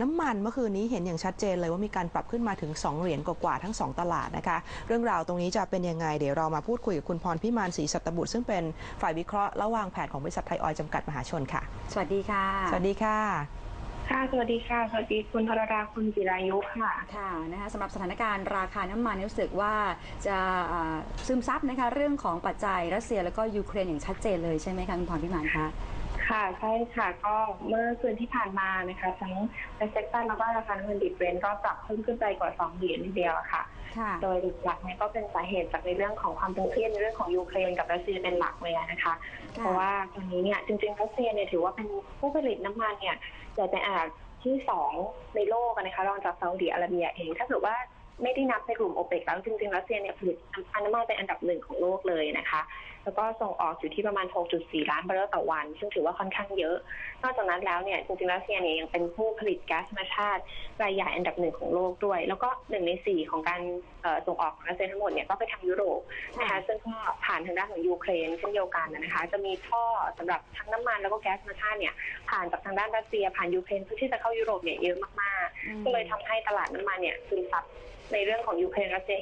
น้ำมันเมื่อคืนนี้เห็นอย่างชัดเจนเลยว่ามีการปรับขึ้นมาถึง 2 เหรียญกว่าๆทั้ง 2 ตลาดนะคะ เรื่องราวตรงนี้จะเป็นยังไง เดี๋ยวเรามาพูดคุยกับคุณพรพิมานศรีสัตบุตร ซึ่งเป็นฝ่ายวิเคราะห์และวางแผนของบริษัทไทยออยล์จำกัดมหาชนค่ะ สวัสดีค่ะ สวัสดีค่ะค่ะ สวัสดีค่ะ สวัสดีคุณธรราคุณจิรายุค่ะ ค่ะ นะคะสำหรับสถานการณ์ราคาน้ำมันรู้สึกว่าจะอ่าซึมซับนะคะเรื่องของปัจจัยรัสเซียแล้วก็ยูเครนอย่างชัดเจนเลยใช่ไหมคะคุณพรพิมานคะ ค่ะใช่ค่ะก็เมื่อคืนที่ผ่านมานะคะทั้งในเซ็กเตอร์แล้วก็ราคาน้ำมันดิบเบรนท์ก็ปรับเพิ่มขึ้นไปกว่า2เหรียญทีเดียวอะค่ะ ค่ะ โดยหลักๆเนี่ยก็เป็นสาเหตุจากในเรื่องของความตึงเครียดในเรื่องของยูเครนกับรัสเซียเป็นหลักเลยอะนะคะเพราะว่าตอนนี้เนี่ยจริงๆรัสเซียเนี่ยถือว่าเป็นผู้ผลิตน้ำมันเนี่ยใหญ่เป็นอันดับที่สองในโลกอะนะคะรองจากซาอุดิอาระเบียเอง ถ้าเกิดว่า ไม่ได้นับในกลุ่มโอเปกแล้วจริงๆรัสเซียเนี่ยผลิตน้ำมันเป็นอันดับหนึ่งของโลกเลยนะคะ แล้วก็ส่งออกอยู่ที่ประมาณ 6.4 ล้านบาร์เรลต่อวัน ซึ่งถือว่าค่อนข้างเยอะ นอกจากนั้นแล้วเนี่ยจริงๆรัสเซียเนี่ยยังเป็นผู้ผลิตก๊าซธรรมชาติรายใหญ่อันดับหนึ่งของโลกด้วย แล้วก็หนึ่งในสี่ของการส่งออกของรัสเซียทั้งหมดเนี่ยก็ไปทางยุโรปนะคะซึ่งก็ผ่านทางด้านของยูเครนเช่นเดียวกันนะคะ จะมีท่อสำหรับทั้งน้ำมันแล้วก็แก๊สธรรมชาติเนี่ยผ่านจากทางด้านรัสเซียผ่านยูเครนเพื่อที่จะเข้ายุโรปเนี่ยเยอะมาก ก็เลยทำให้ตลาดน้ำมันเนี่ยซึมซับในเรื่องของยูเครนรัสเซีย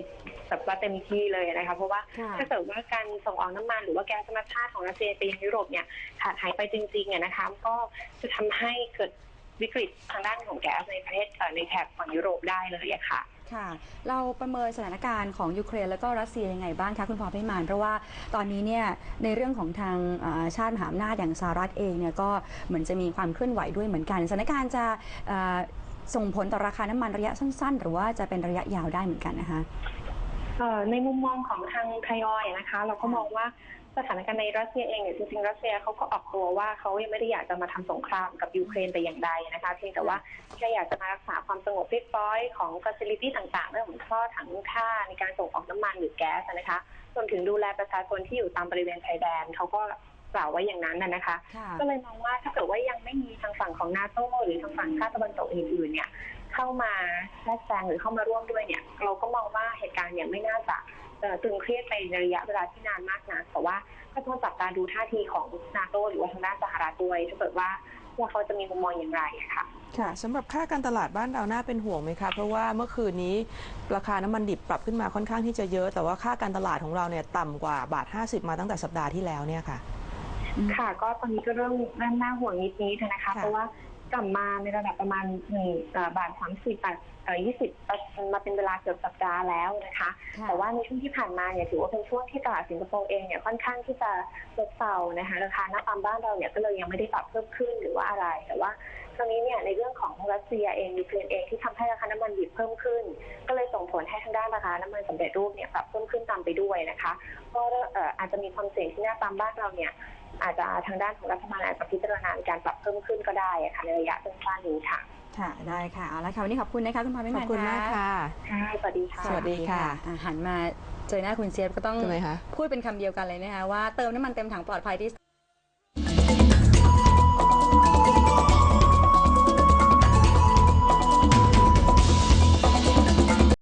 แบบว่าเต็มที่เลยนะคะเพราะว่าค่ะถ้าเกิดว่าการส่งออกน้ำมันหรือว่าแก๊สธรรมชาติของรัสเซียไปยังยุโรปเนี่ยขาดหายไปจริงๆเนี่ยนะคะก็จะทำให้เกิดวิกฤตทางด้านของแก๊สในประเทศเอ่อในแถบฝั่งยุโรปได้เลยอะค่ะค่ะ เราประเมินสถานการณ์ของยูเครนแล้วก็รัสเซียยังไงบ้างคะคุณพรพิมานเพราะว่าตอนนี้เนี่ยในเรื่องของทางอ่าชาติมหาอำนาจอย่างสหรัฐเองเนี่ยก็เหมือนจะมีความเคลื่อนไหวด้วยเหมือนกันสถานการณ์จะอ่า ส่งผลต่อราคาน้ำมันระยะสั้น ๆ หรือว่าจะเป็นระยะยาวได้เหมือนกันนะคะในมุมมองของทางไทยออยนะคะ เราก็มองว่าสถานการณ์ในรัสเซียเองเนี่ยจริงๆรัสเซียเขาก็ออกตัวว่าเขายังไม่ได้อยากจะมาทำสงครามกับยูเครนแต่อย่างใดนะคะเพียงแต่ว่าแค่อยากจะมารักษาความสงบเรียบร้อยของฟ a ซิลิตี้ต่างๆเรื่องของท่อถังท่าในการส่งออกน้ำมันหรือแก๊สนะคะรวมถึงดูแลประชาชนที่อยู่ตามบริเวณชายแดนเขาก็ กล่าวไว้อย่างนั้นนะนะคะ ค่ะ ก็เลยมองว่าถ้าเกิดว่ายังไม่มีทางฝั่งของนาโตหรือทางฝั่งชาติตะวันตกอื่นๆเนี่ย เข้ามาแทรกแซงหรือเข้ามาร่วมด้วยเนี่ย เราก็มองว่าเหตุการณ์เนี่ยไม่น่าจะเอ่อตึงเครียดไปในระยะเวลาที่นานมากนะแต่ว่าก็ต้องจับตาดูท่าทีของนาโตหรือว่าทางด้านสหรัฐด้วยถ้าเกิดว่าว่าเขาจะมีมุมมองอย่างไรอะค่ะ ค่ะสำหรับค่าการตลาดบ้านเราน่าเป็นห่วงไหมคะ เพราะว่าเมื่อคืนนี้ราคาน้ำมันดิบปรับขึ้นมาค่อนข้างที่จะเยอะ แต่ว่าค่าการตลาดของเราเนี่ยต่ำกว่าบาท 50 มาตั้งแต่สัปดาห์ที่แล้วเนี่ยค่ะ ค่ะ ก็ตอนนี้ก็เริ่มเริ่มน่าห่วงนิดนิดๆนะคะค่ะเพราะว่ากลับมาในระดับประมาณหนึ่งเอ่อบาทสามสิบบาทเอ่อยี่สิบมาเป็นเวลาเกือบสัปดาห์แล้วนะคะค่ะแต่ว่าในช่วงที่ผ่านมาเนี่ยถือว่าเป็นช่วงที่ตลาดสิงคโปร์เองเนี่ยค่อนข้างที่จะซบเซานะคะราคาน้ำมันบ้านเราเนี่ยก็เลยยังไม่ได้ปรับเพิ่มขึ้นหรือว่าอะไร แต่ว่าตอนนี้เนี่ยในเรื่องของรัสเซียเองยูเครนเองที่ทำให้ราคาน้ำมันดิบเพิ่มขึ้น ก็เลยส่งผลให้ทางด้านราคาน้ำมันสำเร็จรูปเนี่ยปรับเพิ่มขึ้นตามไปด้วยนะคะก็เอ่ออาจจะมีความเสี่ยงที่หน้าตามบ้านเราเนี่ย อาจจะทางด้านของรัฐบาลอาจจะพิจารณาในการปรับเพิ่มขึ้นก็ได้อะค่ะในระยะสั้นๆนี้ค่ะ ค่ะได้ค่ะเอาละค่ะวันนี้ขอบคุณนะคะคุณพรพิขอมานบคุณมากค่ะค่ะสวัสดีค่ะสวัสดีค่ะอ่หันมาเจอหน้าคุณเจี๊ยบก็ต้องทำไมคะพูดเป็นคำเดียวกันเลยนะคะว่าเติมน้ำมันเต็มถังปลอดภัยที่